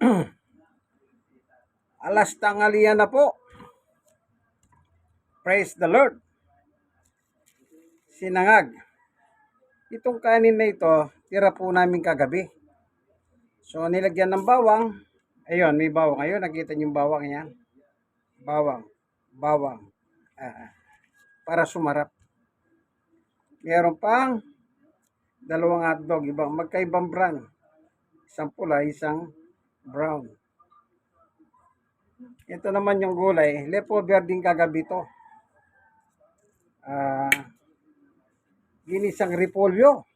Alas tangalian na po. Praise the Lord. Sinangag. Itong kanin na ito, tira po namin kagabi. So, nilagyan ng bawang. Ayun, may bawang. Ayun, nakita niyo yung bawang yan. Bawang. Bawang. Ah, para sumarap. Meron pang dalawang hotdog. Ibang, magkaibang brand. Isang pula, isang brown. Ito naman yung gulay. Leftover din kagabi to. Ah, ginisang repolyo.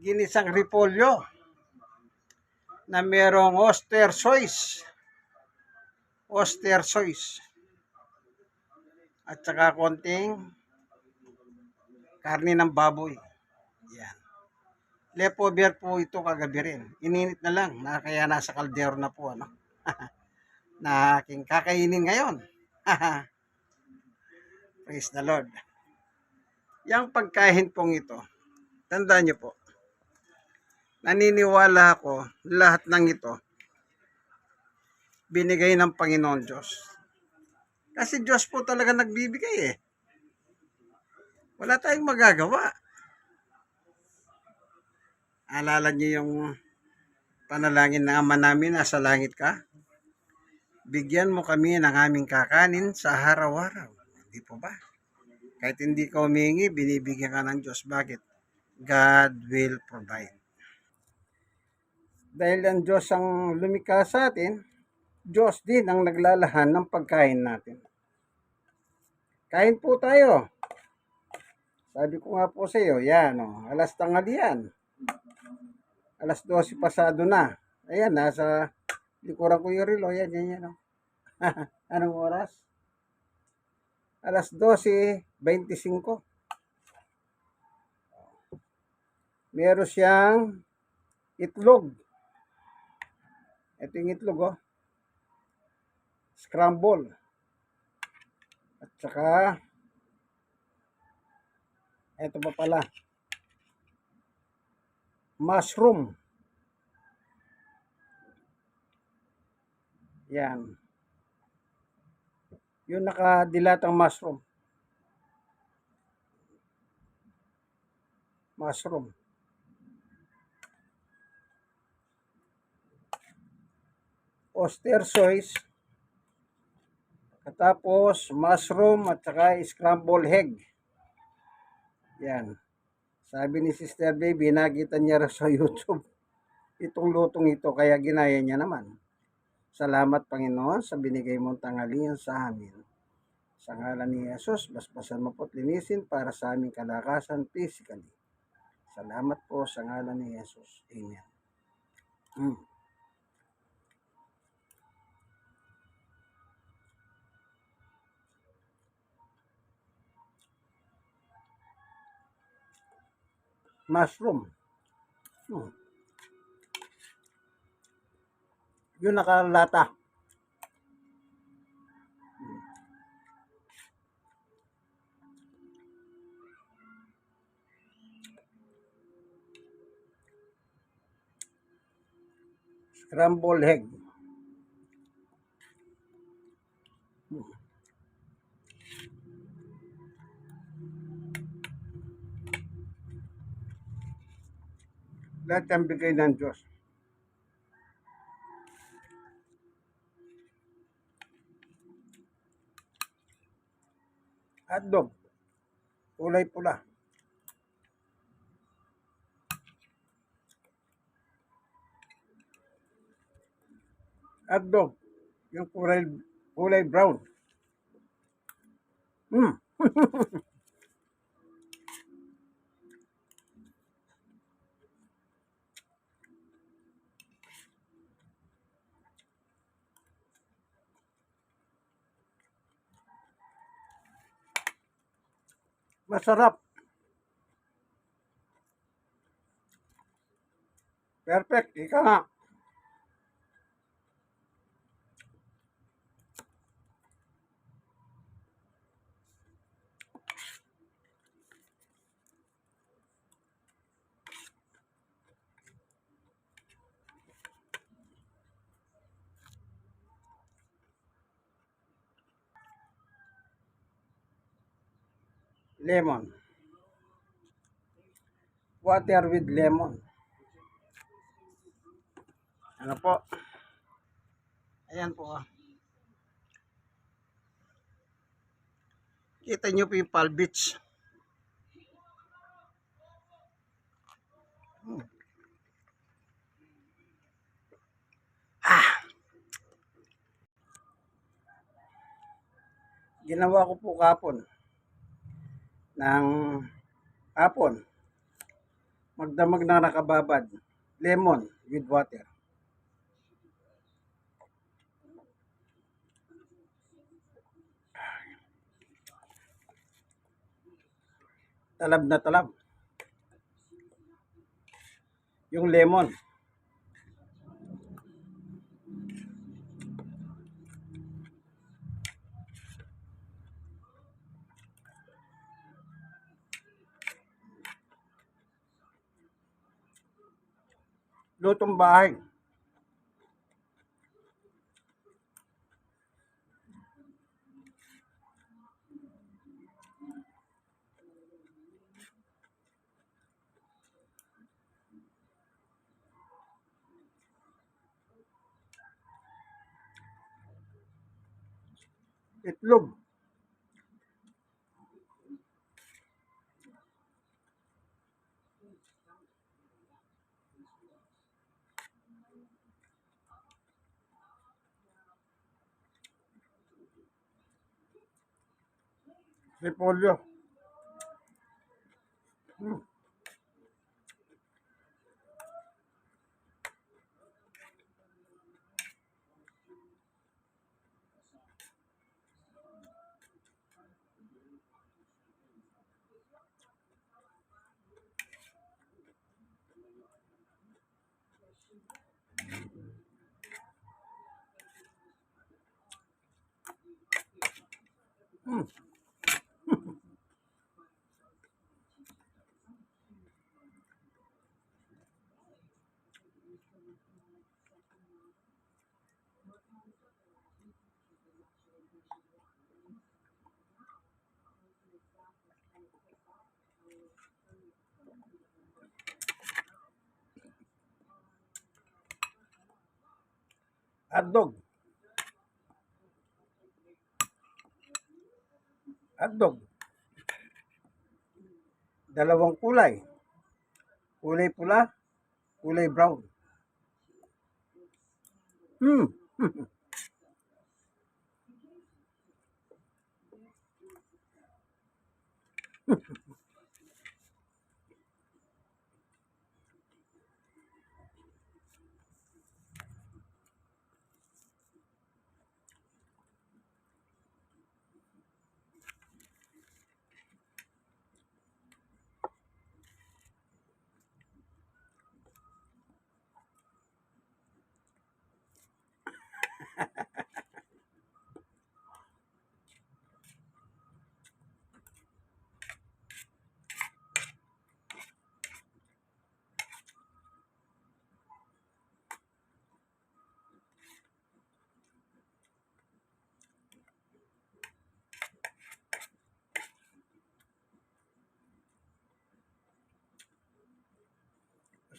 Ginisang repolyo na merong oster sois. Oster sois. At saka konting karne ng baboy. Yan. Leftover po ito kagabi rin. Ininit na lang, na kaya nasa kaldero na po. Ano? na aking kakainin ngayon. Praise the Lord. Yang pagkain pong ito, tandaan niyo po, naniniwala ako lahat ng ito binigay ng Panginoon Diyos. Kasi Diyos po talaga nagbibigay eh. Wala tayong magagawa. Alala niyo yung panalangin ng Ama namin nasa langit ka? Bigyan mo kami ng aming kakanin sa araw-araw. Hindi po ba? Kahit hindi ka humingi, binibigyan ka ng Diyos. Bakit? God will provide. Dahil ang Diyos ang lumikha sa atin, Diyos din ang naglalahan ng pagkain natin. Kain po tayo. Sabi ko nga po sa iyo, yan o, alas tanghalian. Alas 12 pasado na. Ayan, nasa likuran ko yung relo. Yan, yan, yan. o. Anong oras? Alas 12.25. Meron siyang itlog. Ito yung itlog, oh. Scramble. At saka, ito pa pala. Mushroom. Yan. Yung nakadilatang mushroom. Mushroom. Oster sois. Katapos, mushroom at saka scrambled egg. Yan. Sabi ni Sister Baby, nakita niya sa YouTube itong lutong ito, kaya ginaya niya naman. Salamat Panginoon sa binigay mong tanghalian sa amin. Sa ngalan ni Jesus, basbasan mo po't linisin para sa aming kalakasan physically. Salamat po sa ngalan ni Jesus. Amen. Mm. Mushroom. Hmm. Yung nakalata. Scrambled egg. Lahat ang bigay ng Diyos. Hotdog. Kulay pula. Hotdog. Yung kulay, kulay brown. Hmm. Masarap. Perfect. Ika nga. Lemon. Water with lemon. Ano po? Ayan po. ah. Kita nyo po yung Palm Beach. Hmm. Ah! Ginawa ko po kapon ng kapon. Magdamag na nakababad. Lemon with water. Talab na talab. Yung lemon. Lutong bahay. Itlog. Repolyo. Hmm. Hotdog. Hotdog. Dalawang kulay. Kulay pula, kulay brown. Hmm.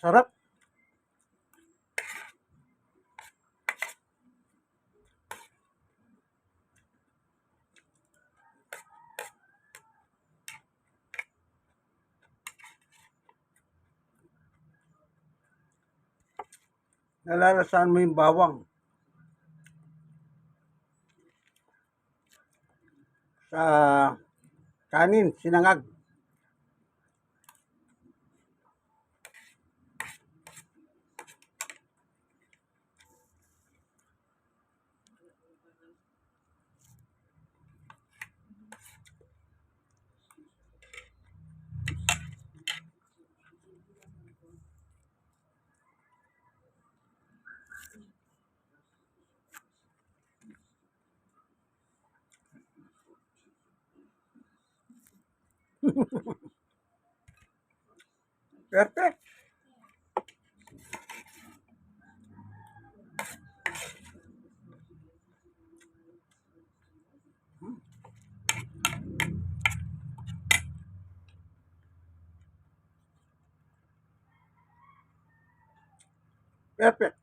Sarap. Nalalasan mo yung bawang. Sa kanin, sinangag. Perfect. Perfect.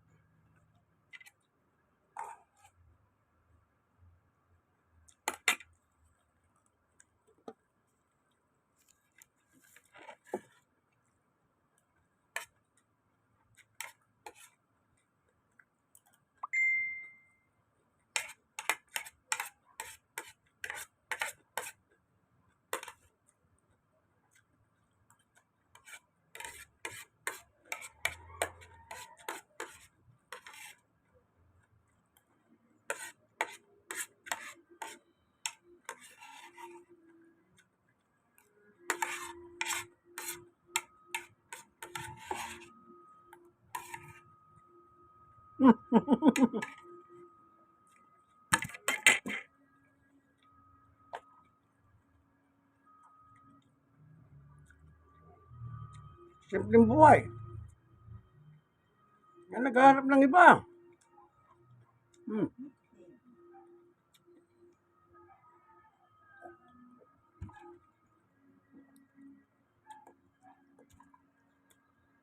Simpleng buhay. Yan naghahanap ng iba. Hmm.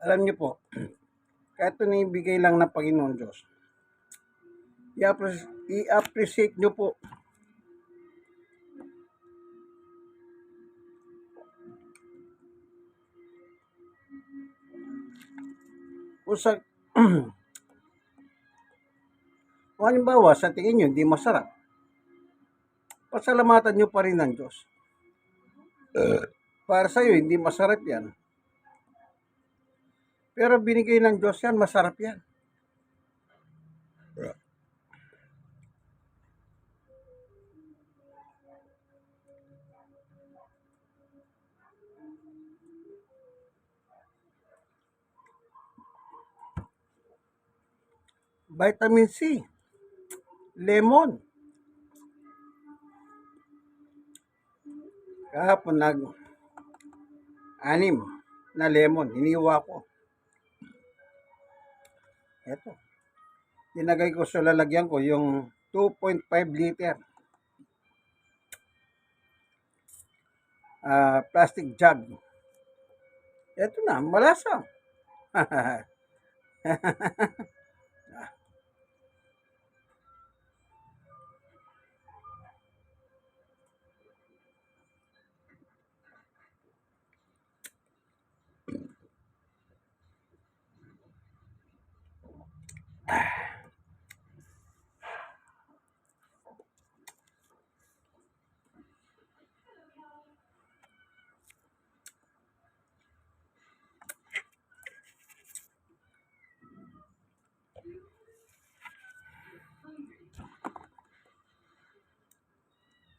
Alam niyo po, kahit ito ibigay lang ng Panginoon Diyos, i-appre- i-appreciate niyo po. Sa kung halimbawa sa tingin nyo hindi masarap. Pasalamatan nyo pa rin ng Diyos. Para sa'yo hindi masarap yan pero binigay ng Diyos yan masarap yan. Vitamin C. Lemon. Kahapon nag anim na lemon. Hiniwa ko eto. Dinagay ko sa lalagyan ko yung 2.5 liter. Ah plastic jug. Eto na malasa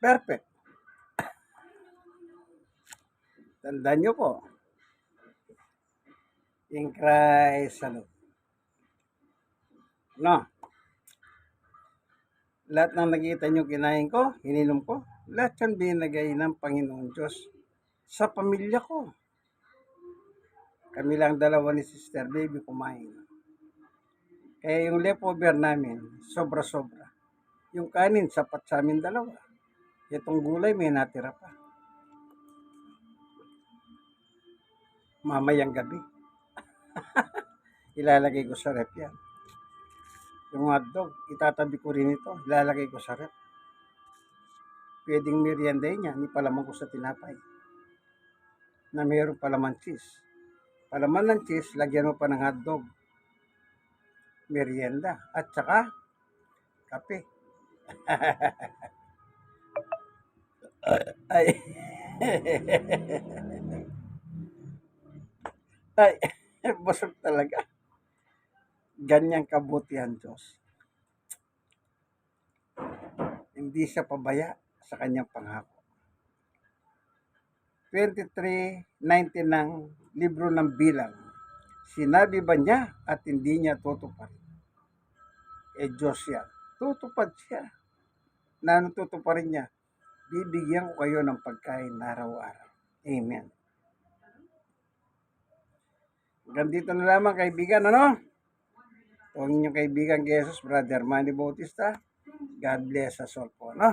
Perfect. Tandaan nyo po. In Christ salute. No. Lahat ng nakita nyo kinain ko, hininom ko, lahat yan binagay ng Panginoon Diyos sa pamilya ko. Kami lang dalawa ni Sister Baby kumain. Kaya yung leftover namin, sobra-sobra. Yung kanin, sapat sa amin dalawa. Itong gulay, may natira pa. Mamayang gabi. Ilalagay ko sa rep yan. Yung hotdog, itatabi ko rin ito. Ilalagay ko sa rep. Pwedeng merienda niya, ni palaman ko sa tinapay. Na mayroong palaman cheese. Palaman ng cheese, lagyan mo pa ng hotdog. Merienda. At saka, kape. Ay. Ay, busog talaga. Ganyang kabutihan Diyos. Hindi siya pabaya sa kanyang pangako. 23.19 ng libro ng bilang. Sinabi ba niya at hindi niya tutupad? Eh Diyos yan. Tutupad siya. Na ano tutuparin niya? Bibigyan ko kayo ng pagkain araw-araw. Amen. Hanggang dito na lamang kaibigan, ano? Ito ang inyong kaibigan, Jesus, Brother Manny Bautista. God bless us all po, no?